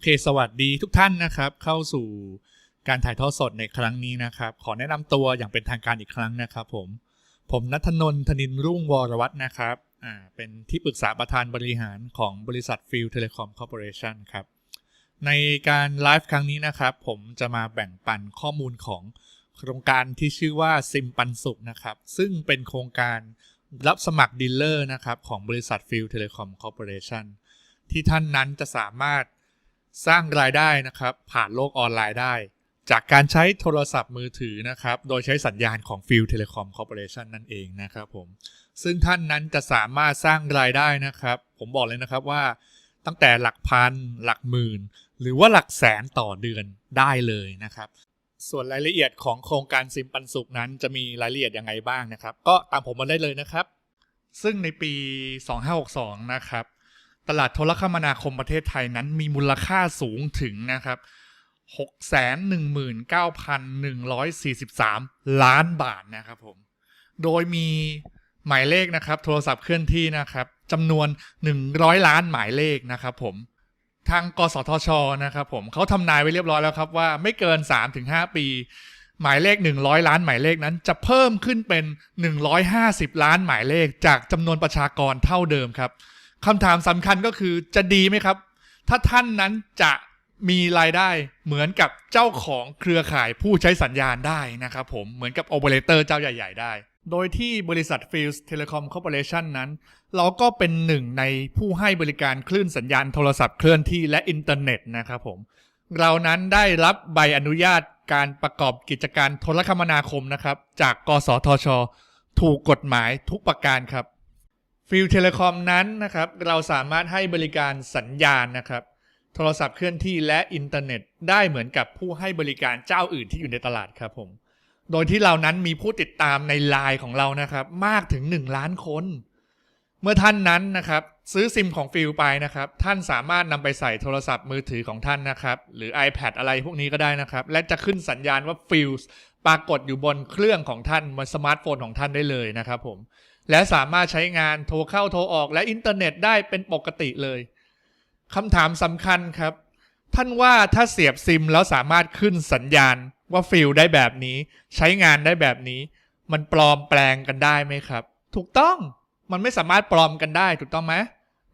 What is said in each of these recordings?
อเคสวัสดีทุกท่านนะครับ เข้าสู่การถ่ายทอดสดในครั้งนี้นะครับ ขอแนะนำตัวอย่างเป็นทางการอีกครั้งนะครับ ผม ผมนัทนนท์ธนินรุ่งวรวัฒนะครับอ่าเป็นที่ปรึกษาประธานบริหารของบริษัทฟิลเทเลคอมคอร์ปอเรชันครับ ในการไลฟ์ครั้งนี้นะครับ ผมจะมาแบ่งปันข้อมูลของโครงการที่ชื่อว่าซิมปันสุขนะครับ ซึ่งเป็นโครงการรับสมัครดีลเลอร์นะครับของบริษัทฟิลเทเลคอมคอร์ปอเรชันที่ท่านนั้นจะสามารถ สร้างรายได้นะครับ ผ่านโลกออนไลน์ได้ จากการใช้โทรศัพท์มือถือนะครับ โดยใช้สัญญาณของฟิลเทเลคอมคอร์ปอเรชันนั่นเองนะครับผม ซึ่งท่านนั้นจะสามารถสร้างรายได้นะครับ ผมบอกเลยนะครับว่า ตั้งแต่หลักพัน หลักหมื่น หรือว่าหลักแสนต่อเดือนได้เลยนะครับส่วนรายละเอียดของโครงการซิมปันสุขนั้นจะมีรายละเอียดยังไงบ้างนะครับ ก็ตามผมมาได้เลยนะครับ ซึ่งในปี 2562 นะครับ ตลาดโทรคมนาคมประเทศไทยนั้นมีมูลค่าสูงถึงนะครับ 619,143 ล้านบาทนะครับผม โดยมีหมายเลขนะครับ โทรศัพท์เคลื่อนที่นะครับจำนวน 100 ล้านหมายเลขนะครับผม ทางกสทชนะครับผมเขาทำนายไว้เรียบร้อยแล้วครับว่าไม่เกิน 3-5 ปี หมายเลข 100 ล้านหมายเลขนั้นจะเพิ่มขึ้นเป็น 150 ล้านหมายเลขจากจำนวนประชากรเท่าเดิมครับ คำถามสำคัญก็คือจะดีไหมครับ ถ้าท่านนั้นจะมีรายได้เหมือนกับเจ้าของเครือข่ายผู้ใช้สัญญาณได้นะครับผมเหมือนกับโอเปอเรเตอร์เจ้าใหญ่ ๆ ได้ โดยที่บริษัท Fields Telecom Corporation นั้น เราก็เป็นหนึ่งในผู้ให้บริการคลื่นสัญญาณโทรศัพท์เคลื่อนที่และอินเทอร์เน็ตนะครับผมเรานั้นได้รับใบอนุญาตการประกอบกิจการโทรคมนาคมนะครับ จากกสทช ถูกกฎหมายทุกประการครับ ฟิลเทเลคอมนั้นนะครับ เราสามารถให้บริการสัญญาณนะครับ โทรศัพท์เคลื่อนที่และอินเทอร์เน็ตได้เหมือนกับผู้ให้บริการเจ้าอื่นที่อยู่ในตลาดครับผม โดยที่เรานั้นมีผู้ติดตามในไลน์ของเรานะครับ มากถึง 1 ล้านคน เมื่อท่านนั้นนะครับ ซื้อซิมของฟิลไปนะครับ ท่านสามารถนำไปใส่โทรศัพท์มือถือของท่านนะครับ หรือ iPad อะไรพวกนี้ก็ได้นะครับ และจะขึ้นสัญญาณว่าฟิลปรากฏอยู่บนเครื่องของท่านบนสมาร์ทโฟนของท่านได้เลยนะครับผม และสามารถใช้งานโทรเข้าโทรออกและอินเทอร์เน็ตได้เป็นปกติเลยคำถามสำคัญครับ ท่านว่าถ้าเสียบซิมแล้วสามารถขึ้นสัญญาณว่าฟิลได้แบบนี้ ใช้งานได้แบบนี้ มันปลอมแปลงกันได้ไหมครับ ถูกต้องมันไม่สามารถปลอมกันได้ถูกต้องไหม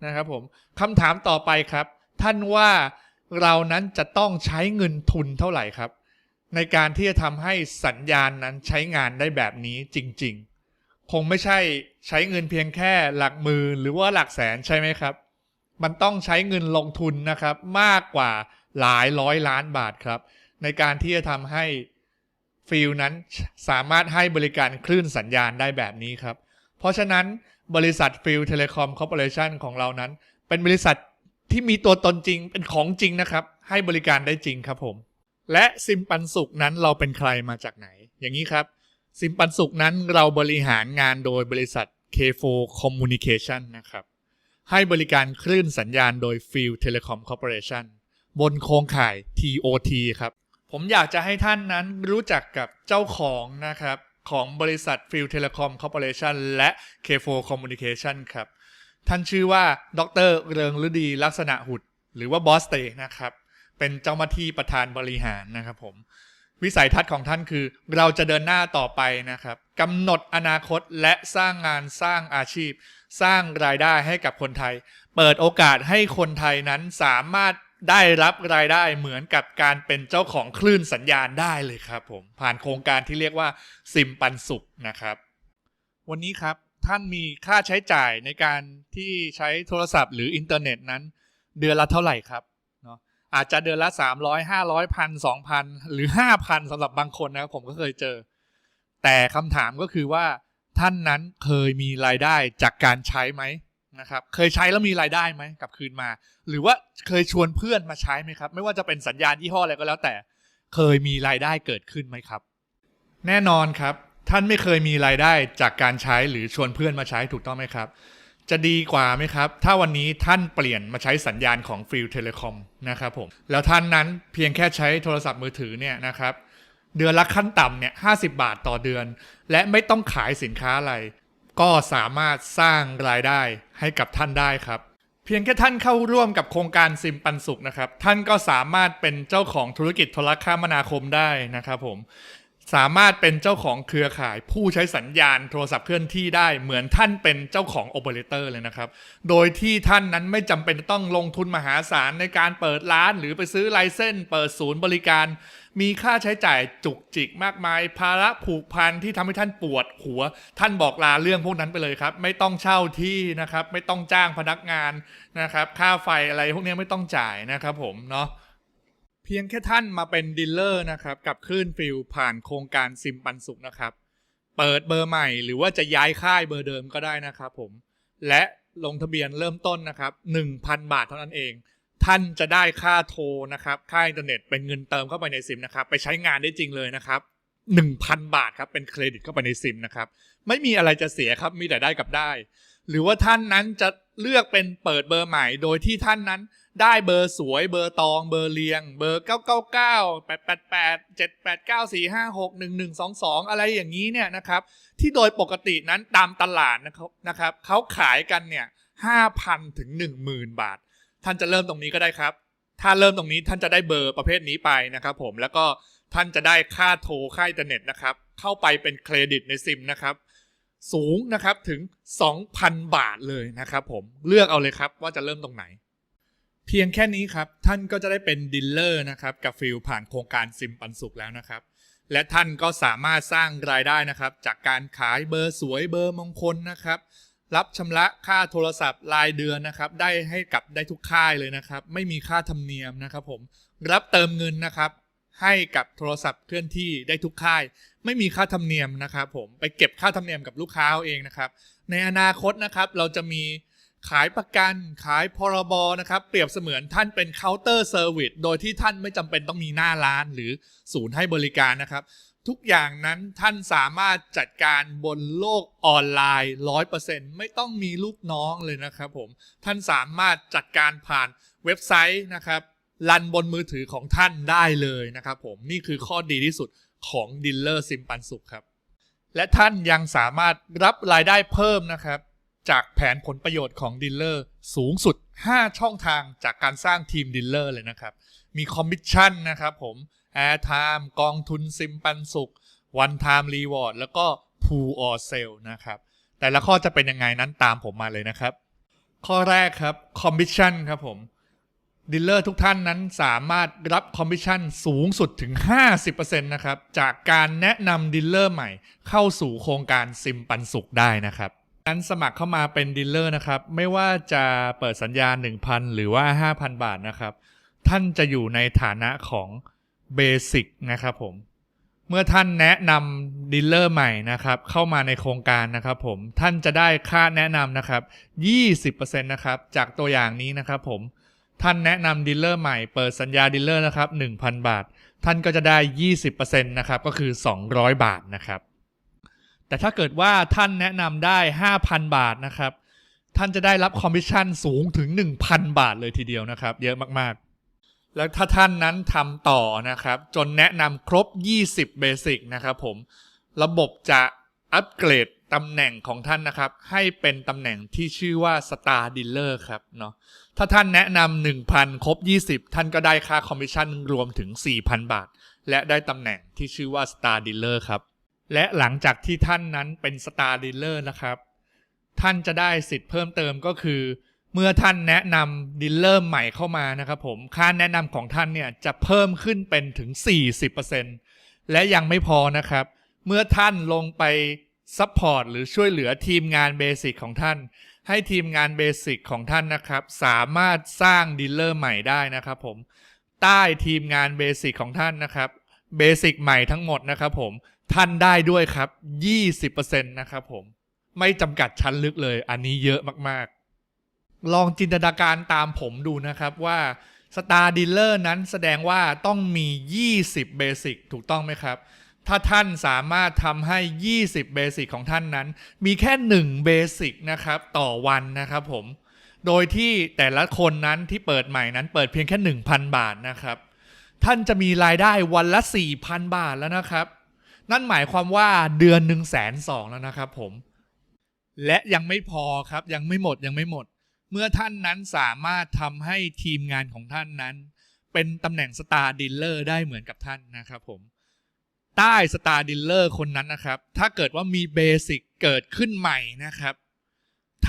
นะครับผมคำถามต่อไปครับ ท่านว่าเรานั้นจะต้องใช้เงินทุนเท่าไหร่ครับ ในการที่จะทำให้สัญญาณนั้นใช้งานได้แบบนี้จริง ๆ คงไม่ใช่ใช้เงินเพียงแค่หลักหมื่นหรือว่าหลักแสนใช่ไหมครับ มันต้องใช้เงินลงทุนนะครับ มากกว่าหลายร้อยล้านบาทครับ ในการที่จะทำให้ฟิลนั้นสามารถให้บริการคลื่นสัญญาณได้แบบนี้ครับ เพราะฉะนั้นบริษัทฟิลเทเลคอมคอร์ปอเรชันของเรานั้น เป็นบริษัทที่มีตัวตนจริงเป็นของจริงนะครับ ให้บริการได้จริงครับผม และซิมปันสุขนั้นเราเป็นใครมาจากไหน อย่างนี้ครับ ซิมปันสุขนั้นเราบริหารงานโดยบริษัท K4 Communication นะครับ ให้บริการคลื่นสัญญาณโดย Field Telecom Corporation บนโครงข่าย TOT ครับ ผมอยากจะให้ท่านนั้นรู้จักกับเจ้าของนะครับ ของบริษัท Field Telecom Corporation และ K4 Communication ครับ ท่านชื่อว่า ดร เริงฤดีลักษณะหุด หรือว่าบอสเตนะครับ เป็นเจ้าหน้าที่ประธานบริหารนะครับผม วิสัยทัศน์ของท่านคือ เราจะเดินหน้าต่อไปนะครับกำหนดอนาคตและสร้างงานสร้างอาชีพ สร้างรายได้ให้กับคนไทย เปิดโอกาสให้คนไทยนั้นสามารถได้รับรายได้เหมือนกับการเป็นเจ้าของคลื่นสัญญาณได้เลยครับผม ผ่านโครงการที่เรียกว่าซิมปันสุขนะครับ วันนี้ครับท่านมีค่าใช้จ่ายในการที่ใช้โทรศัพท์หรืออินเทอร์เน็ตนั้น เดือนละเท่าไหร่ครับ อาจจะเดือนละ300 500พันสองพันหรือ5,000สำหรับบางคนนะครับผมก็เคยเจอ แต่คำถามก็คือว่าท่านนั้นเคยมีรายได้จากการใช้ไหมนะครับ เคยใช้แล้วมีรายได้ไหมกลับคืนมา หรือว่าเคยชวนเพื่อนมาใช้ไหมครับ ไม่ว่าจะเป็นสัญญาณยี่ห้ออะไรก็แล้วแต่ เคยมีรายได้เกิดขึ้นไหมครับ แน่นอนครับ ท่านไม่เคยมีรายได้จากการใช้หรือชวนเพื่อนมาใช้ถูกต้องไหมครับ จะดีกว่าไหมครับ ถ้าวันนี้ท่านเปลี่ยนมาใช้สัญญาณของฟิลเทเลคอมนะครับผม แล้วท่านนั้นเพียงแค่ใช้โทรศัพท์มือถือเนี่ยนะครับ เดือนละขั้นต่ำเนี่ยห้บาทต่อเดือน และไม่ต้องขายสินค้าอะไร ก็สามารถสร้างรายได้ให้กับท่านได้ครับ เพียงแค่ท่านเข้าร่วมกับโครงการซิมปันสุขนะครับ ท่านก็สามารถเป็นเจ้าของธุรกิจโทรคมนาคมได้นะครับผม สามารถเป็นเจ้าของเครือข่าย ผู้ใช้สัญญาณโทรศัพท์เคลื่อนที่ได้เหมือนท่านเป็นเจ้าของโอเปอเรเตอร์เลยนะครับ โดยที่ท่านนั้นไม่จำเป็นต้องลงทุนมหาศาลในการเปิดร้าน หรือไปซื้อไลเซนส์เปิดศูนย์บริการ มีค่าใช้จ่ายจุกจิกมากมาย ภาระผูกพันที่ทำให้ท่านปวดหัว ท่านบอกลาเรื่องพวกนั้นไปเลยครับ ไม่ต้องเช่าที่นะครับ ไม่ต้องจ้างพนักงานนะครับ ค่าไฟอะไรพวกนี้ไม่ต้องจ่ายนะครับผมเนาะ เพียงแค่ท่านมาเป็นดีลเลอร์นะครับกับคลื่นฟิลผ่านโครงการซิมปันสุขนะครับ เปิดเบอร์ใหม่หรือว่าจะย้ายค่ายเบอร์เดิมก็ได้นะครับผม และลงทะเบียนเริ่มต้นนะครับ 1,000 บาทเท่านั้นเอง ท่านจะได้ค่าโทรนะครับค่าอินเทอร์เน็ตเป็นเงินเติมเข้าไปในซิมนะครับไปใช้งานได้จริงเลยนะครับ 1,000 บาทครับเป็นเครดิตเข้าไปในซิมนะครับไม่มีอะไรจะเสียครับมีแต่ได้กับได้ หรือว่าท่านนั้นจะเลือกเป็นเปิดเบอร์ใหม่ โดยที่ท่านนั้น ได้เบอร์สวยเบอร์ตองเบอร์เรียง เบอร์ 999 888 789 456 1122 อะไรอย่างนี้เนี่ยนะครับ ที่โดยปกตินั้นตามตลาดนะครับนะครับเขาขายกันเนี่ย5,000 ถึง 10,000 บาท ท่านจะเริ่มตรงนี้ก็ได้ครับ ถ้าเริ่มตรงนี้ท่านจะได้เบอร์ประเภทนี้ไปนะครับผมแล้วก็ท่านจะได้ค่าโทรค่าอินเทอร์เน็ตนะครับ เข้าไปเป็นเครดิตในซิมนะครับสูงนะครับถึง 2,000 บาทเลยนะครับผมเลือกเอาเลยครับว่าจะเริ่มตรงไหน เพียงแค่นี้ครับ ท่านก็จะได้เป็นดีลเลอร์นะครับกับฟิลผ่านโครงการซิมปันสุขแล้วนะครับ และท่านก็สามารถสร้างรายได้นะครับ จากการขายเบอร์สวยเบอร์มงคลนะครับ รับชำระค่าโทรศัพท์รายเดือนนะครับ ได้ให้กับได้ทุกค่ายเลยนะครับ ไม่มีค่าธรรมเนียมนะครับ ผมรับเติมเงินนะครับ ให้กับโทรศัพท์เคลื่อนที่ได้ทุกค่าย ไม่มีค่าธรรมเนียมนะครับ ผมไปเก็บค่าธรรมเนียมกับลูกค้าเอาเองนะครับ ในอนาคตนะครับเราจะมี ขายประกันขายพรบนะครับ เปรียบเสมือนท่านเป็นเคาน์เตอร์เซอร์วิสโดยที่ท่านไม่จำเป็นต้องมีหน้าร้านหรือศูนย์ให้บริการนะครับ ทุกอย่างนั้นท่านสามารถจัดการบนโลกออนไลน์ 100%ไม่ต้องมีลูกน้องเลยนะครับผม ท่านสามารถจัดการผ่านเว็บไซต์นะครับรันบนมือถือของท่านได้เลยนะครับผมนี่คือข้อดีที่สุดของดิลเลอร์ซิมปันสุขครับ และท่านยังสามารถรับรายได้เพิ่มนะครับ จากแผนผลประโยชน์ของดีลเลอร์สูงสุด 5 ช่องทางจากการสร้างทีมดีลเลอร์เลยนะครับ มีคอมมิชชั่นนะครับผม Airtime กองทุนซิมปันสุข One Time Reward แล้วก็ Pool or Sale นะครับแต่ละข้อจะเป็นยังไงนั้นตามผมมาเลยนะครับ ข้อแรกครับคอมมิชชั่นครับผมดีลเลอร์ทุกท่านนั้นสามารถรับคอมมิชชั่นสูงสุดถึง 50%นะครับ จากการแนะนำดีลเลอร์ใหม่เข้าสู่โครงการซิมปันสุขได้นะครับ การสมัครเข้ามาเป็นดีลเลอร์นะครับ ไม่ว่าจะเปิดสัญญา 1,000 หรือว่า 5,000 บาทนะครับ ท่านจะอยู่ในฐานะของเบสิกนะครับผม เมื่อท่านแนะนำดีลเลอร์ใหม่นะครับ เข้ามาในโครงการนะครับผม ท่านจะได้ค่าแนะนำนะครับ 20%นะครับ จากตัวอย่างนี้นะครับผม ท่านแนะนำดีลเลอร์ใหม่เปิดสัญญาดีลเลอร์นะครับ 1,000 บาท ท่านก็จะได้ 20%นะครับ ก็คือ 200 บาทนะครับ แต่ถ้าเกิดว่าท่านแนะนำได้ 5,000 บาทนะครับ ท่านจะได้รับคอมมิชชั่นสูงถึง 1,000 บาทเลยทีเดียวนะครับ เยอะมากๆ แล้วถ้าท่านนั้นทำต่อนะครับ จนแนะนำครบ 20 เบสิกนะครับผม ระบบจะอัปเกรดตำแหน่งของท่านนะครับ ให้เป็นตำแหน่งที่ชื่อว่า Star Dealer ครับเนาะถ้าท่านแนะนำ1,000 ครบ 20 ท่านก็ได้ค่าคอมมิชชั่นรวมถึง 4,000 บาท และได้ตำแหน่งที่ชื่อว่า Star Dealer ครับ และหลังจากที่ท่านนั้นเป็น Star Dealer นะครับ ท่านจะได้สิทธิ์เพิ่มเติมก็คือ เมื่อท่านแนะนำดีลเลอร์ใหม่เข้ามานะครับผมค่าแนะนำของท่านเนี่ยจะเพิ่มขึ้นเป็นถึง 40%และยังไม่พอนะครับ เมื่อท่านลงไปซัพพอร์ตหรือช่วยเหลือทีมงานเบสิกของท่าน ให้ทีมงานเบสิกของท่านนะครับ สามารถสร้างดีลเลอร์ใหม่ได้นะครับผมใต้ทีมงานเบสิกของท่านนะครับเบสิกใหม่ทั้งหมดนะครับผม ท่านได้ด้วยครับ 20%นะครับผม ไม่จำกัดชั้นลึกเลย อันนี้เยอะมากๆ ลองจินตนาการตามผมดูนะครับว่า Star Dealer นั้นแสดงว่าต้องมี 20 Basic ถูกต้องไหมครับ ถ้าท่านสามารถทำให้ 20 Basic ของท่านนั้น มีแค่1 Basic นะครับ ต่อวันนะครับผม โดยที่แต่ละคนนั้นที่เปิดใหม่นั้นเปิดเพียงแค่ 1,000 บาทนะครับ ท่านจะมีรายได้วันละ 4,000 บาทแล้วนะครับ นั่นหมายความว่าเดือนหนึ่งแสนสองแล้วนะครับผม และยังไม่พอครับยังไม่หมดยังไม่หมด เมื่อท่านนั้นสามารถทำให้ทีมงานของท่านนั้น เป็นตำแหน่งสตาร์ดีลเลอร์ได้เหมือนกับท่านนะครับผมใต้สตาร์ดีลเลอร์คนนั้นนะครับ ถ้าเกิดว่ามีเบสิกเกิดขึ้นใหม่นะครับ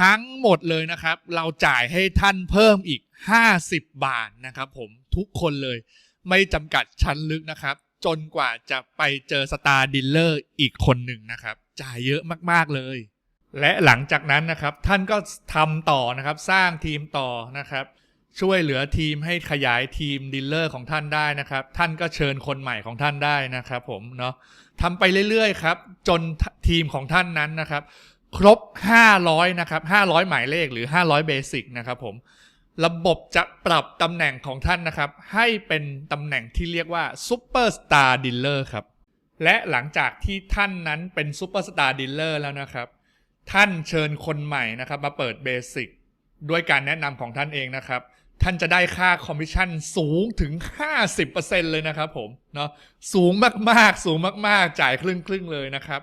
ทั้งหมดเลยนะครับ เราจ่ายให้ท่านเพิ่มอีก 50 บาทนะครับผมทุกคนเลยไม่จำกัดชั้นลึกนะครับ จนกว่าจะไปเจอสตาร์ดีลเลอร์อีกคนหนึ่งนะครับ จ่ายเยอะมาก ๆ เลย และหลังจากนั้นนะครับ ท่านก็ทำต่อนะครับ สร้างทีมต่อนะครับ ช่วยเหลือทีมให้ขยายทีมดีลเลอร์ของท่านได้นะครับ ท่านก็เชิญคนใหม่ของท่านได้นะครับ ผมเนาะทำไปเรื่อย ๆ ครับ จนทีมของท่านนั้นนะครับ ครบ 500 นะครับ 500 หมายเลขหรือ 500 เบสิกนะครับผม ระบบจะปรับตำแหน่งของท่านนะครับ ให้เป็นตำแหน่งที่เรียกว่าซูเปอร์สตาร์ดีลเลอร์ครับ และหลังจากที่ท่านนั้นเป็นซูเปอร์สตาร์ดีลเลอร์แล้วนะครับ ท่านเชิญคนใหม่นะครับมาเปิดเบสิกด้วยการแนะนำของท่านเองนะครับ ท่านจะได้ค่าคอมมิชชั่นสูงถึง 50%เลยนะครับผมเนาะสูงมากๆ สูงมากๆ จ่ายครึ่งครึ่งๆเลยนะครับ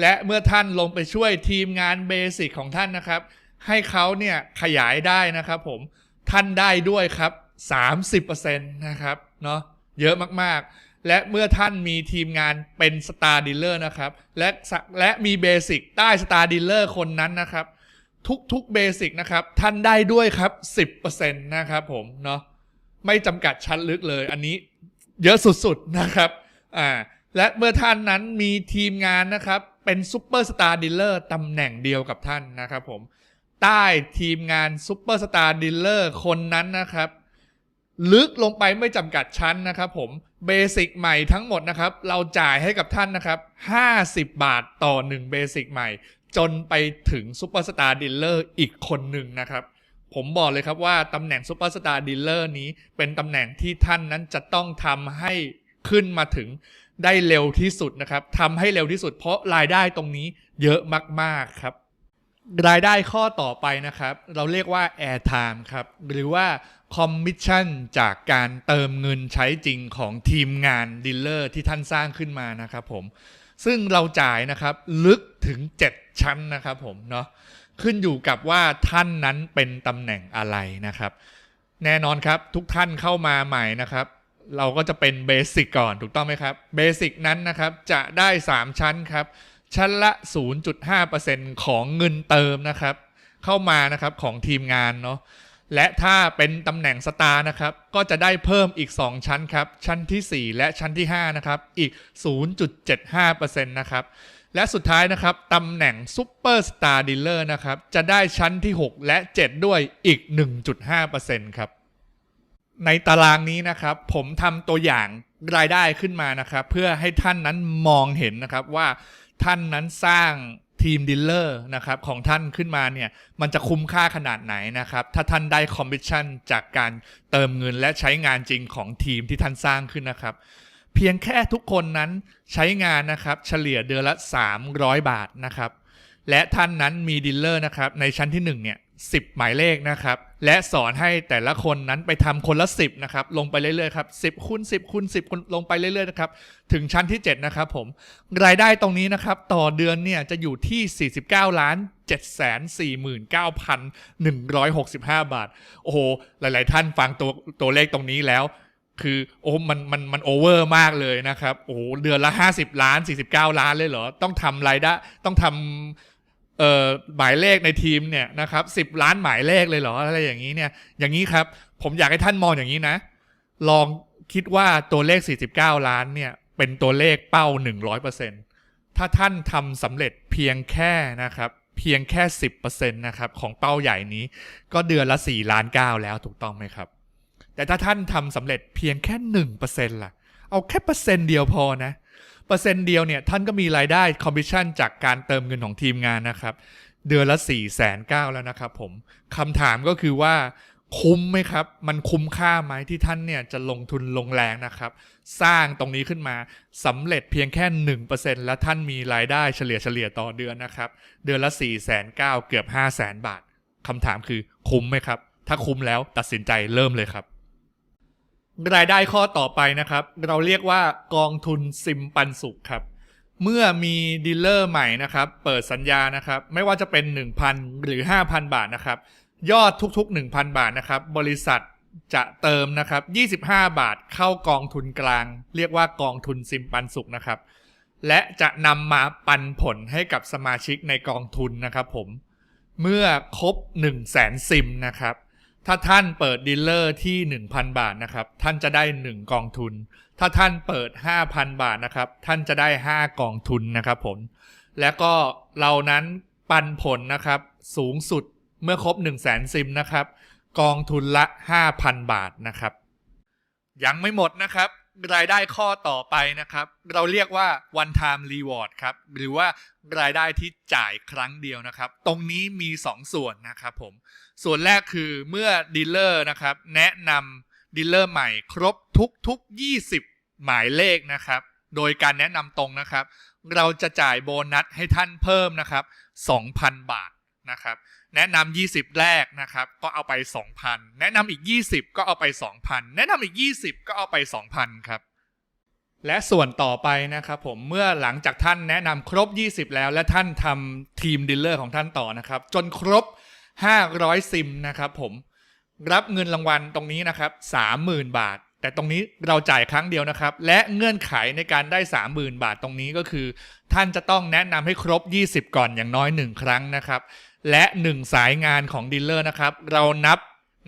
และเมื่อท่านลงไปช่วยทีมงานเบสิกของท่านนะครับ ให้เขาเนี่ยขยายได้นะครับผม ท่านได้ด้วยครับ 30%นะครับเนาะเยอะมากๆ และเมื่อท่านมีทีมงานเป็นสตาร์ดีลเลอร์นะครับ และสะและมีเบสิกใต้สตาร์ดีลเลอร์คนนั้นนะครับ ทุกๆเบสิกนะครับ ท่านได้ด้วยครับ 10%นะครับผมเนาะไม่จำกัดชั้นลึกเลย อันนี้เยอะสุดๆนะครับอ่าและเมื่อท่านนั้นมีทีมงานนะครับ เป็นซูเปอร์สตาร์ดีลเลอร์ตำแหน่งเดียวกับท่านนะครับผม ใต้ทีมงานซูเปอร์สตาร์ดีลเลอร์คนนั้นนะครับ ลึกลงไปไม่จำกัดชั้นนะครับผมเบสิกใหม่ทั้งหมดนะครับ เราจ่ายให้กับท่านนะครับ 50 บาทต่อ 1 เบสิกใหม่ จนไปถึงซูเปอร์สตาร์ดีลเลอร์อีกคนหนึ่งนะครับ ผมบอกเลยครับว่าตำแหน่งซูเปอร์สตาร์ดีลเลอร์นี้ เป็นตำแหน่งที่ท่านนั้นจะต้องทำให้ขึ้นมาถึงได้เร็วที่สุดนะครับทำให้เร็วที่สุดเพราะรายได้ตรงนี้เยอะมากๆครับ รายได้ข้อต่อไปนะครับ เราเรียกว่า airtime ครับ หรือว่า commission จากการเติมเงินใช้จริงของทีมงานดีลเลอร์ที่ท่านสร้างขึ้นมานะครับผม ซึ่งเราจ่ายนะครับลึกถึง 7 ชั้นนะครับผมเนาะขึ้นอยู่กับว่าท่านนั้นเป็นตำแหน่งอะไรนะครับ แน่นอนครับทุกท่านเข้ามาใหม่นะครับ เราก็จะเป็นเบสิกก่อนถูกต้องไหมครับเบสิกนั้นนะครับจะได้ 3 ชั้นครับ ชั้นละ 0.5%ของเงินเติมนะครับ เข้ามานะครับของทีมงานเนาะและถ้าเป็นตำแหน่งสตาร์นะครับ ก็จะได้เพิ่มอีก 2 ชั้นครับ ชั้นทีสี่ 4 และชั้นที่ 5 นะครับ อีก 0.75%นะครับ และสุดท้ายนะครับตำแหน่งซูเปอร์สตาร์ดีลเลอร์นะครับ จะได้ชั้นที่ 6 และ 7 ด้วยอีก 1.5%ครับ ในตารางนี้นะครับ ผมทำตัวอย่างรายได้ขึ้นมานะครับ เพื่อให้ท่านนั้นมองเห็นนะครับว่า ท่านนั้นสร้างทีมดีลเลอร์นะครับของท่านขึ้นมาเนี่ยมันจะคุ้มค่าขนาดไหนนะครับ ถ้าท่านได้คอมมิชชั่นจากการเติมเงินและใช้งานจริงของทีมที่ท่านสร้างขึ้นนะครับ เพียงแค่ทุกคนนั้นใช้งานนะครับเฉลี่ยเดือนละ 300 บาทนะครับ และท่านนั้นมีดีลเลอร์นะครับในชั้นที่1เนี่ย 10 หมายเลขนะครับ และสอนให้แต่ละคนนั้นไปทำคนละ 10นะครับลงไปเรื่อยๆครับ10คูณ10คูณ10คูณลงไปเรื่อยๆนะครับถึงชั้นที่ 7 นะครับผมรายได้ตรงนี้นะครับต่อเดือนเนี่ยจะอยู่ที่ 49 ล้าน 749,165 บาท โอ้โห หลายๆ ท่านฟังตัวตัวเลขตรงนี้แล้วคือโอ้มันมันมันโอเวอร์มากเลยนะครับ โอ้เดือนละ 50 ล้าน 49 ล้านเลยเหรอ ต้องทำรายได้ต้องทำ เอ่อหมายเลขในทีมเนี่ยนะครับ10ล้านหมายเลขเลยเหรออะไรอย่างนี้เนี่ย อย่างนี้ครับ ผมอยากให้ท่านมองอย่างนี้นะ ลองคิดว่าตัวเลข 49 ล้านเนี่ย เป็นตัวเลขเป้า 100%ถ้าท่านทำสำเร็จเพียงแค่นะครับ เพียงแค่ 10%นะครับของเป้าใหญ่นี้ ก็เดือนละ 4 ล้าน 9 แล้วถูกต้องไหมครับ แต่ถ้าท่านทำสำเร็จเพียงแค่หนึ่งเปอร์เซ็นต์ล่ะ เอาแค่เปอร์เซ็นต์เดียวพอนะเปอร์เซ็นต์เดียวเนี่ยท่านก็มีรายได้คอมมิชชั่นจากการเติมเงินของทีมงานนะครับ เดือนละ4ี่แสนเก้าแล้วนะครับผมคำถามก็คือว่าคุ้มไหมครับ มันคุ้มค่าไหมที่ท่านเนี่ยจะลงทุนลงแรงนะครับ สร้างตรงนี้ขึ้นมาสำเร็จเพียงแค่หนึ่งเปอร์เซ็นและท่านมีรายได้เฉลี่ยเฉลี่ยต่อเดือนนะครับ เดือนละ4ี่แสนเก้าเกือบ 5 0 0แสนบาทคำถามคือคุ้มไหมครับ ถ้าคุ้มแล้วตัดสินใจเริ่มเลยครับ รายได้ข้อต่อไปนะครับ เราเรียกว่ากองทุนซิมปันสุขครับ เมื่อมีดีลเลอร์ใหม่นะครับ เปิดสัญญานะครับ ไม่ว่าจะเป็น 1,000 หรือ 5,000 บาทนะครับ ยอดทุกๆ 1,000 บาทนะครับ บริษัทจะเติมนะครับ 25 บาทเข้ากองทุนกลาง เรียกว่ากองทุนซิมปันสุขนะครับ และจะนำมาปันผลให้กับสมาชิกในกองทุนนะครับ ผม เมื่อครบ 1 0 0 0 0แสนซิมนะครับ ถ้าท่านเปิดดีลเลอร์ที่ 1,000 บาทนะครับ ท่านจะได้ 1 กองทุน ถ้าท่านเปิด 5,000 บาทนะครับ ท่านจะได้ 5 กองทุนนะครับผม และก็เรานั้นปันผลนะครับ สูงสุดเมื่อครบ 1 0 0 0 0แสนซิมนะครับ กองทุนละ 5,000 บาทนะครับ ยังไม่หมดนะครับ รายได้ข้อต่อไปนะครับ เราเรียกว่า one time reward ครับ หรือว่ารายได้ที่จ่ายครั้งเดียวนะครับ ตรงนี้มี 2 ส่วนนะครับผม ส่วนแรกคือเมื่อดีลเลอร์นะครับ แนะนำดีลเลอร์ใหม่ครบทุกทุก20 หมายเลขนะครับ โดยการแนะนำตรงนะครับ เราจะจ่ายโบนัสให้ท่านเพิ่มนะครับ 2,000 บาทนะครับ แนะนำ20 แรกนะครับ ก็เอาไป 2,000 แนะนำอีก 20 ก็เอาไป 2,000 แนะนำอีก 20 ก็เอาไป 2,000 ครับ และส่วนต่อไปนะครับผมเมื่อหลังจากท่านแนะนำครบ 20 แล้ว และท่านทำทีมดีลเลอร์ของท่านต่อนะครับ จนครบ 500 ซิมนะครับผมรับเงินรางวัลตรงนี้นะครับ 30,000 บาท แต่ตรงนี้เราจ่ายครั้งเดียวนะครับ และเงื่อนไขในการได้ 30,000 บาทตรงนี้ก็คือ ท่านจะต้องแนะนำให้ครบ 20 ก่อนอย่างน้อย 1 ครั้งนะครับ และ 1 สายงานของดีลเลอร์นะครับ เรานับ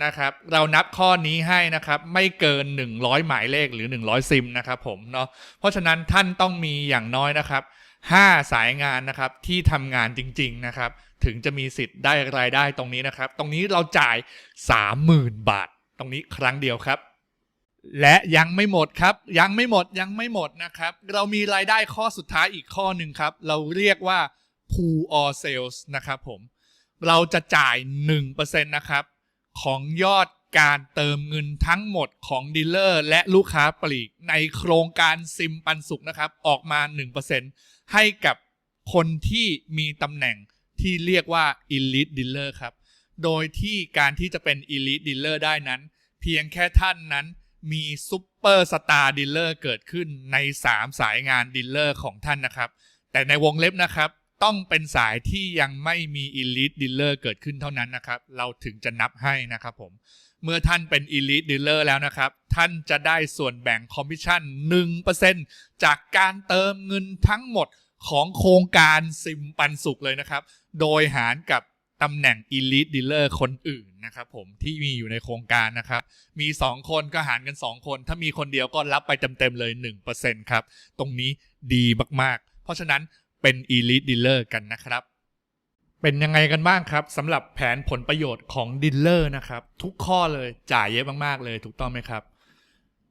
นะครับ เรานับข้อนี้ให้นะครับ ไม่เกิน 100 หมายเลขหรือ 100 ซิมนะครับผมเนาะเพราะฉะนั้นท่านต้องมีอย่างน้อยนะครับ 5 สายงานนะครับที่ทำงานจริง ๆ นะครับ ถึงจะมีสิทธิ์ได้รายได้ตรงนี้นะครับ ตรงนี้เราจ่าย 30,000 บาท ตรงนี้ครั้งเดียวครับและยังไม่หมดครับ ยังไม่หมดยังไม่หมดนะครับ เรามีรายได้ข้อสุดท้ายอีกข้อหนึ่งครับ เราเรียกว่า pool or sales นะครับผม เราจะจ่าย 1%นะครับ ของยอดการเติมเงินทั้งหมดของดีลเลอร์และลูกค้าปลีก ในโครงการซิมปันสุขนะครับ ออกมา 1%ให้กับคนที่มีตำแหน่งที่เรียกว่า Elite Dealer ครับ โดยที่การที่จะเป็น Elite Dealer ได้นั้น เพียงแค่ท่านนั้นมีซุปเปอร์สตาร์ดีลเลอร์เกิดขึ้นใน 3 สายงานดีลเลอร์ของท่านนะครับ แต่ในวงเล็บนะครับ ต้องเป็นสายที่ยังไม่มี Elite Dealer เกิดขึ้นเท่านั้นนะครับ เราถึงจะนับให้นะครับผม เมื่อท่านเป็น Elite Dealer แล้วนะครับ ท่านจะได้ส่วนแบ่งคอมมิชชั่น 1%จากการเติมเงินทั้งหมดของโครงการซิมปันสุขเลยนะครับ โดยหารกับตำแหน่ง Elite Dealer คนอื่นนะครับผมที่มีอยู่ในโครงการนะครับ มี 2 คนก็หารกัน 2 คน ถ้ามีคนเดียวก็รับไปเต็มๆเลย 1%ครับ ตรงนี้ดีมากๆ เพราะฉะนั้น เป็น Elite Dealer กันนะครับ เป็นยังไงกันบ้างครับสำหรับแผนผลประโยชน์ของดีลเลอร์นะครับ ทุกข้อเลยจ่ายเยอะมากๆเลยถูกต้องไหมครับ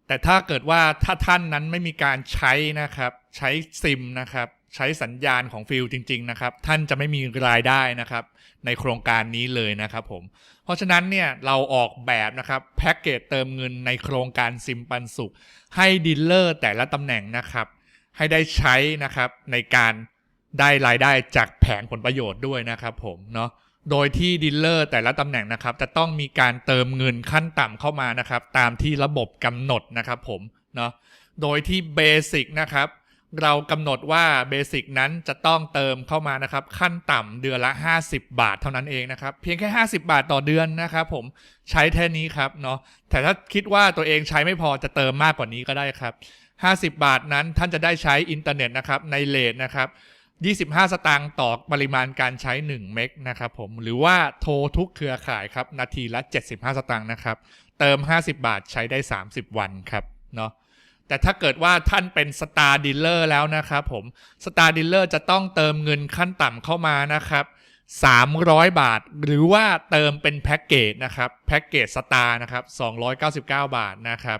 แต่ถ้าเกิดว่าถ้าท่านนั้นไม่มีการใช้นะครับ ใช้ซิมนะครับใช้สัญญาณของฟิลจริง ๆ นะครับ ท่านจะไม่มีรายได้นะครับ ในโครงการนี้เลยนะครับผม เพราะฉะนั้นเนี่ยเราออกแบบนะครับแพ็กเกจเติมเงินในโครงการซิมปันสุข ให้ดีลเลอร์แต่ละตำแหน่งนะครับ ให้ได้ใช้นะครับในการ ได้รายได้จากแผงผลประโยชน์ด้วยนะครับผมเนาะโดยที่ดีลเลอร์แต่ละตำแหน่งนะครับ จะต้องมีการเติมเงินขั้นต่ำเข้ามานะครับ ตามที่ระบบกำหนดนะครับผมเนาะโดยที่เบสิกนะครับเรากำหนดว่าเบสิกนั้นจะต้องเติมเข้ามานะครับ ขั้นต่ำเดือนละ 50 บาทเท่านั้นเองนะครับ เพียงแค่ 50 บาทต่อเดือนนะครับผมใช้แค่นี้ครับเนาะแต่ถ้าคิดว่าตัวเองใช้ไม่พอจะเติมมากกว่านี้ก็ได้ครับ 50 บาทนั้นท่านจะได้ใช้อินเทอร์เน็ตนะครับในเลทนะครับ 25 สตางค์ต่อปริมาณการใช้ 1 เมกนะครับผมหรือว่าโทรทุกเครือข่ายครับ นาทีละ 75 สตางค์นะครับ เติม 50 บาทใช้ได้ 30 วันครับเนาะแต่ถ้าเกิดว่าท่านเป็นสตาร์ดีลเลอร์แล้วนะครับผมสตาร์ดีลเลอร์จะต้องเติมเงินขั้นต่ำเข้ามานะครับ 300 บาท หรือว่าเติมเป็นแพ็กเกจนะครับแพ็กเกจสตาร์นะครับ299 บาทนะครับ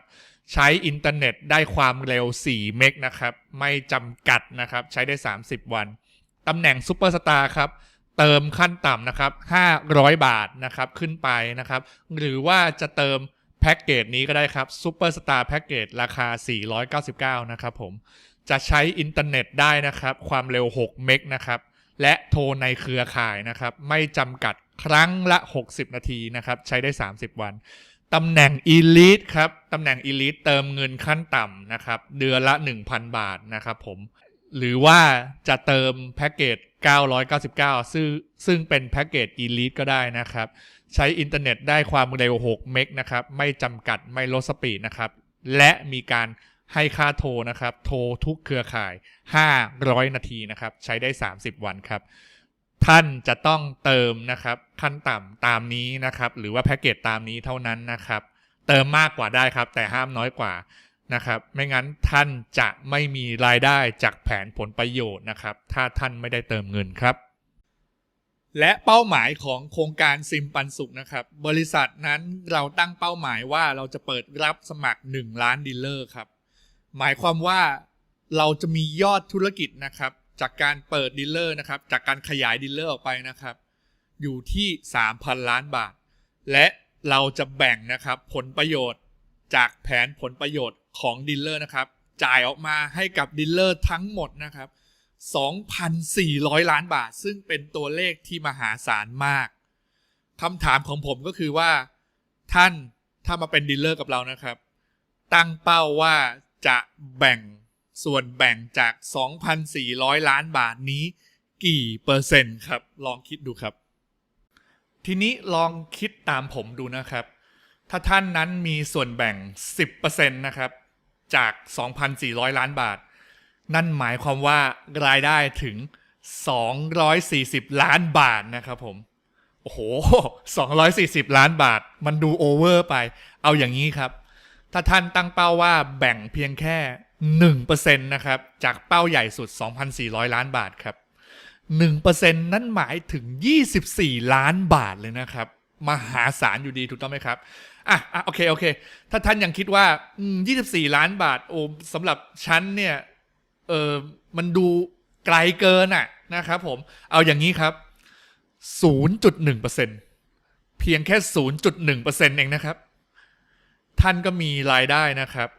ใช้อินเทอร์เน็ตได้ความเร็ว 4 เมกนะครับ ไม่จำกัดนะครับ ใช้ได้ 30 วัน ตำแหน่งซูเปอร์สตาร์ครับ เติมขั้นต่ำนะครับ 500 บาทนะครับ ขึ้นไปนะครับ หรือว่าจะเติมแพ็กเกจนี้ก็ได้ครับซูเปอร์สตาร์แพ็กเกจราคา 499 นะครับผม จะใช้อินเทอร์เน็ตได้นะครับ ความเร็ว 6 เมกนะครับ และโทรในเครือข่ายนะครับ ไม่จำกัดครั้งละ 60 นาทีนะครับ ใช้ได้ 30 วัน ตำแหน่ง Elite ครับ ตำแหน่ง Elite เติมเงินขั้นต่ำนะครับ เดือนละ 1,000 บาทนะครับผม หรือว่าจะเติมแพ็กเกจ 999 ซึ่งซึ่งเป็นแพ็กเกจ Elite ก็ได้นะครับ ใช้อินเทอร์เน็ตได้ความเร็ว 6 เมกนะครับ ไม่จำกัดไม่ลดสปีดนะครับ และมีการให้ค่าโทรนะครับ โทรทุกเครือข่าย 500 นาทีนะครับ ใช้ได้ 30 วันครับ ท่านจะต้องเติมนะครับขั้นต่ำตามนี้นะครับ หรือว่าแพ็กเกจตามนี้เท่านั้นนะครับ เติมมากกว่าได้ครับ แต่ห้ามน้อยกว่านะครับ ไม่งั้นท่านจะไม่มีรายได้จากแผนผลประโยชน์นะครับ ถ้าท่านไม่ได้เติมเงินครับ และเป้าหมายของโครงการซิมปันสุขนะครับ บริษัทนั้นเราตั้งเป้าหมายว่าเราจะเปิดรับสมัคร 1 ล้านดีลเลอร์ครับ หมายความว่าเราจะมียอดธุรกิจนะครับ จากการเปิดดีลเลอร์นะครับ จากการขยายดีลเลอร์ออกไปนะครับ อยู่ที่ 3,000 ล้านบาท และเราจะแบ่งนะครับผลประโยชน์จากแผนผลประโยชน์ของดีลเลอร์นะครับ จ่ายออกมาให้กับดีลเลอร์ทั้งหมดนะครับ 2,400 ล้านบาท ซึ่งเป็นตัวเลขที่มหาศาลมากคำถามของผมก็คือว่า ท่านถ้ามาเป็นดีลเลอร์กับเรานะครับ ตั้งเป้าว่าจะแบ่ง ส่วนแบ่งจาก 2,400 ล้านบาทนี้ กี่เปอร์เซ็นต์ครับ ลองคิดดูครับ ทีนี้ลองคิดตามผมดูนะครับ ถ้าท่านนั้นมีส่วนแบ่ง 10%นะครับ จาก 2,400 ล้านบาท นั่นหมายความว่ารายได้ถึง 240 ล้านบาทนะครับผมโอ้โห 240 ล้านบาท มันดูโอเวอร์ไป เอาอย่างนี้ครับ ถ้าท่านตั้งเป้าว่าแบ่งเพียงแค่ 1%นะครับจากเป้าใหญ่สุด 2,400 ล้านบาทครับ 1%นั่นหมายถึง 24 ล้านบาทเลยนะครับ มหาศาลอยู่ดีถูกต้องไหมครับอะอะโอเคโอเค ถ้าท่านยังคิดว่าอืม24 ล้านบาทโอ้สำหรับฉันเนี่ยเออมันดูไกลเกินอะนะครับผมเอาอย่างนี้ครับ 0.1%เพียงแค่ 0.1%เองนะครับ ท่านก็มีรายได้นะครับ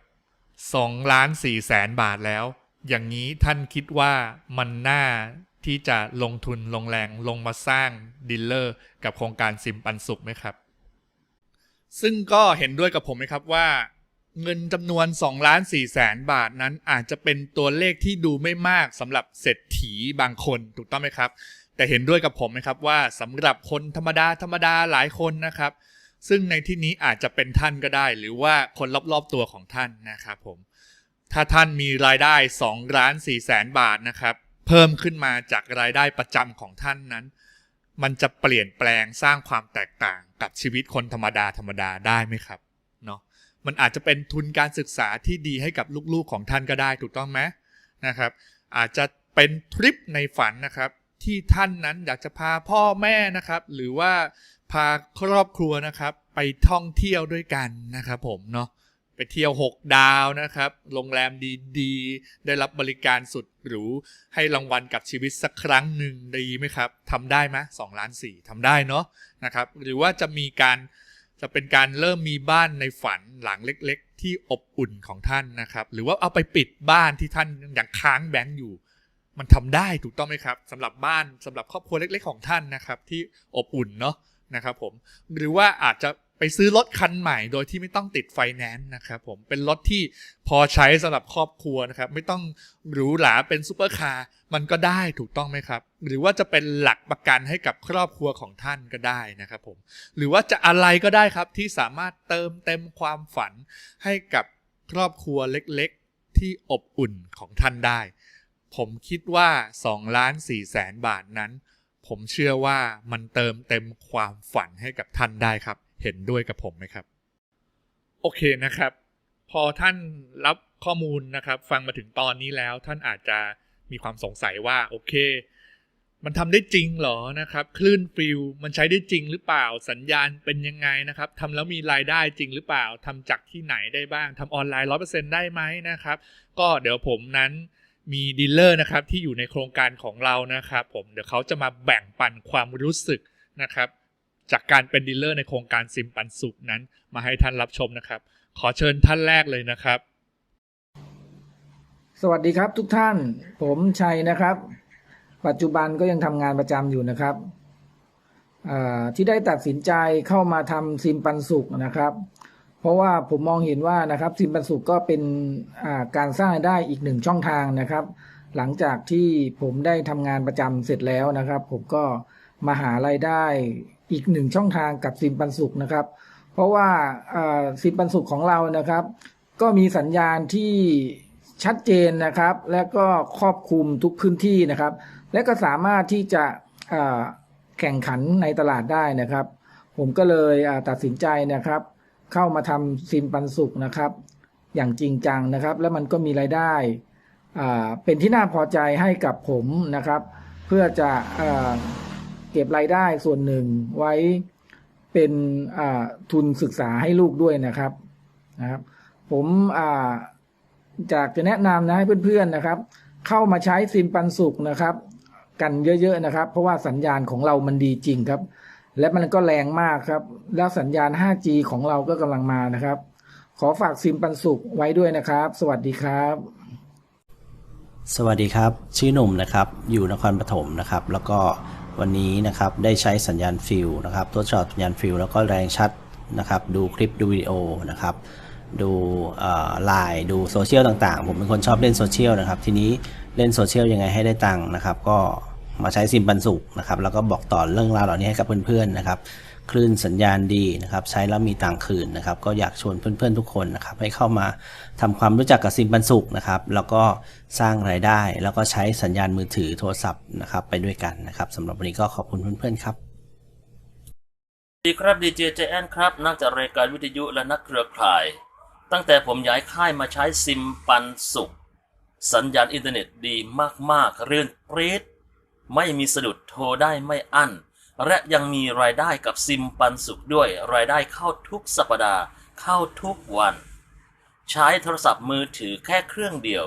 2ล้าน4แสนบาทแล้ว อย่างนี้ท่านคิดว่ามันน่าที่จะลงทุนลงแรงลงมาสร้างดีลเลอร์กับโครงการซิมปันสุขไหมครับ ซึ่งก็เห็นด้วยกับผมไหมครับว่าเงินจำนวน2ล้าน4แสนบาทนั้นอาจจะเป็นตัวเลขที่ดูไม่มากสำหรับเศรษฐีบางคนถูกต้องไหมครับ แต่เห็นด้วยกับผมไหมครับว่าสำหรับคนธรรมดาธรรมดาหลายคนนะครับ ซึ่งในที่นี้อาจจะเป็นท่านก็ได้ หรือว่าคนรอบๆตัวของท่านนะครับผม ถ้าท่านมีรายได้2ล้าน4แสนบาทนะครับ เพิ่มขึ้นมาจากรายได้ประจำของท่านนั้น มันจะเปลี่ยนแปลงสร้างความแตกต่างกับชีวิตคนธรรมดาธรรมดาได้ไหมครับเนาะมันอาจจะเป็นทุนการศึกษาที่ดีให้กับลูกๆของท่านก็ได้ถูกต้องไหมนะครับ อาจจะเป็นทริปในฝันนะครับที่ท่านนั้นอยากจะพาพ่อแม่นะครับ หรือว่า พาครอบครัวนะครับ ไปท่องเที่ยวด้วยกันนะครับผมเนาะไปเที่ยว 6 ดาวนะครับ โรงแรมดีๆ ได้รับบริการสุดหรูให้รางวัลกับชีวิตสักครั้งหนึ่งดีไหมครับทำได้ไหมสองล้านสี่ทำได้เนาะนะครับ หรือว่าจะมีการจะเป็นการเริ่มมีบ้านในฝันหลังเล็กๆ ที่อบอุ่นของท่านนะครับ หรือว่าเอาไปปิดบ้านที่ท่านยังค้างแบงก์อยู่ มันทำได้ถูกต้องไหมครับสำหรับบ้านสำหรับครอบครัวเล็ก ๆ ของท่านนะครับ ที่อบอุ่นเนาะ นะครับผมหรือว่าอาจจะไปซื้อรถคันใหม่โดยที่ไม่ต้องติดไฟแนนซ์นะครับผมเป็นรถที่พอใช้สำหรับครอบครัวนะครับ ไม่ต้องหรูหราเป็นซูเปอร์คาร์มันก็ได้ถูกต้องไหมครับ หรือว่าจะเป็นหลักประกันให้กับครอบครัวของท่านก็ได้นะครับผมหรือว่าจะอะไรก็ได้ครับที่สามารถเติมเต็มความฝันให้กับครอบครัวเล็กๆ ที่อบอุ่นของท่านได้ ผมคิดว่า2ล้าน4แสนบาทนั้น ผมเชื่อว่ามันเติมเต็มความฝันให้กับท่านได้ครับ เห็นด้วยกับผมไหมครับ โอเคนะครับ พอท่านรับข้อมูลนะครับ ฟังมาถึงตอนนี้แล้วท่านอาจจะมีความสงสัยว่าโอเค มันทำได้จริงเหรอนะครับ คลื่นฟิลมันใช้ได้จริงหรือเปล่าสัญญาณเป็นยังไงนะครับทำแล้วมีรายได้จริงหรือเปล่าทำจากที่ไหนได้บ้างทำออนไลน์ร้อเปอร์เซ็นได้ไหมนะครับ ก็เดี๋ยวผมนั้น มีดีลเลอร์นะครับที่อยู่ในโครงการของเรานะครับผมเดี๋ยวเขาจะมาแบ่งปันความรู้สึกนะครับจากการเป็นดีลเลอร์ในโครงการซิมปันสุขนั้น มาให้ท่านรับชมนะครับ ขอเชิญท่านแรกเลยนะครับ สวัสดีครับทุกท่าน ผมชัยนะครับ ปัจจุบันก็ยังทำงานประจำอยู่นะครับที่ได้ตัดสินใจเข้ามาทำซิมปันสุขนะครับ เพราะว่าผมมองเห็นว่านะครับซิมปันสุขก็เป็นการสร้างรายได้อีกหนึ่งช่องทางนะครับ หลังจากที่ผมได้ทำงานประจำเสร็จแล้วนะครับ ผมก็มาหารายได้อีกหนึ่งช่องทางกับซิมปันสุขนะครับ เพราะว่าซิมปันสุขของเรานะครับ ก็มีสัญญาณที่ชัดเจนนะครับ และก็ครอบคลุมทุกพื้นที่นะครับ และก็สามารถที่จะแข่งขันในตลาดได้นะครับ ผมก็เลยตัดสินใจนะครับ เข้ามาทำซิมปันสุขนะครับ อย่างจริงจังนะครับ แล้วมันก็มีรายได้เป็นที่น่าพอใจให้กับผมนะครับ เพื่อจะเอเก็บรายได้ส่วนหนึ่งไว้เป็นทุนศึกษาให้ลูกด้วยนะครับนะครับ ผมาจากจะแนะนำนะให้เพื่อนๆนะครับ เข้ามาใช้ซิมปันสุขนะครับ กันเยอะๆนะครับ เพราะว่าสัญญาณของเรามันดีจริงครับ และมันก็แรงมากครับ แล้วสัญญาณ 5G ของเราก็กำลังมานะครับ ขอฝากซิมปันสุขไว้ด้วยนะครับ สวัสดีครับ สวัสดีครับ ชื่อหนุ่มนะครับ อยู่นครปฐมนะครับ แล้วก็วันนี้นะครับได้ใช้สัญญาณฟิลนะครับทดสอบสัญญาณฟิลแล้วก็แรงชัดนะครับ ดูคลิปดูวิดีโอนะครับ ดูไลน์ดูโซเชียลต่างๆ ผมเป็นคนชอบเล่นโซเชียลนะครับ ทีนี้เล่นโซเชียลยังไงให้ได้ตังค์นะครับ ก็ มาใช้ซิมปันสุกนะครับแล้วก็บอกต่อเรื่องราวเหล่านี้ให้กับเพื่อนๆนะครับคลื่นสัญญาณดีนะครับใช้แล้วมีตังคืนนะครับ ก็อยากชวนเพื่อนๆทุกคนนะครับให้เข้ามาทำความรู้จักกับซิมปันสุกนะครับแล้วก็สร้างรายได้ แล้วก็ใช้สัญญาณมือถือโทรศัพท์นะครับไปด้วยกันนะครับสำหรับวันนี้ก็ขอบคุณเพื่อนๆครับสวัสดีครับดีเจเจแอนครับนักจัดรายการวิทยุและนักเครือข่าย ตั้งแต่ผมย้ายค่ายมาใช้ซิมปันสุขสัญญาณอินเทอร์เน็ตดีมากๆ เรื่อนปรีด ไม่มีสะดุดโทรได้ไม่อั้น และยังมีรายได้กับซิมปันสุขด้วยรายได้เข้าทุกสัปดาห์เข้าทุกวัน ใช้โทรศัพท์มือถือแค่เครื่องเดียว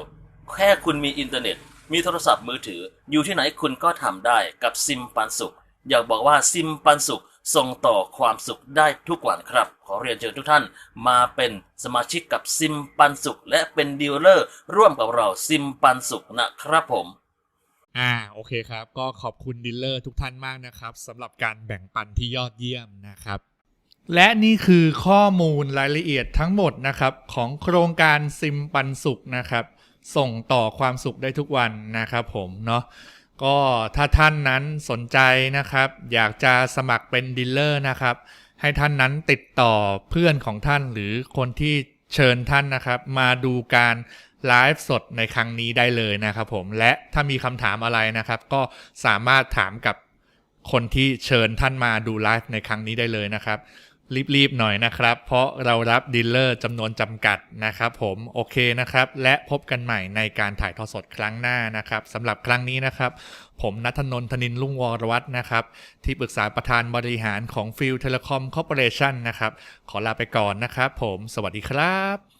แค่คุณมีอินเทอร์เน็ต มีโทรศัพท์มือถือ อยู่ที่ไหนคุณก็ทำได้กับซิมปันสุข อยากบอกว่าซิมปันสุขส่งต่อความสุขได้ทุกวันครับ ขอเรียนเชิญทุกท่านมาเป็นสมาชิกกับซิมปันสุข และเป็นดีลเลอร์ร่วมกับเราซิมปันสุขนะครับผม อ่าโอเคครับ ก็ขอบคุณดีลเลอร์ทุกท่านมากนะครับสำหรับการแบ่งปันที่ยอดเยี่ยมนะครับ และนี่คือข้อมูลรายละเอียดทั้งหมดนะครับ ของโครงการซิมปันสุขนะครับ ส่งต่อความสุขได้ทุกวันนะครับผมเนาะก็ถ้าท่านนั้นสนใจนะครับ อยากจะสมัครเป็นดีลเลอร์นะครับ ให้ท่านนั้นติดต่อเพื่อนของท่านหรือคนที่เชิญท่านนะครับ มาดูการ ไลฟ์สดในครั้งนี้ได้เลยนะครับผมและถ้ามีคำถามอะไรนะครับ ก็สามารถถามกับคนที่เชิญท่านมาดูไลฟ์ในครั้งนี้ได้เลยนะครับ รีบๆหน่อยนะครับ เพราะเรารับดีลเลอร์จำนวนจำกัดนะครับผมโอเคนะครับ และพบกันใหม่ในการถ่ายทอดสดครั้งหน้านะครับสำหรับครั้งนี้นะครับ ผมนัทนนทนินรุ่งวรวัฒนะครับ ที่ปรึกษาประธานบริหารของฟิลเทเลคอมคอร์ปอเรชันนะครับ ขอลาไปก่อนนะครับ ผม สวัสดีครับ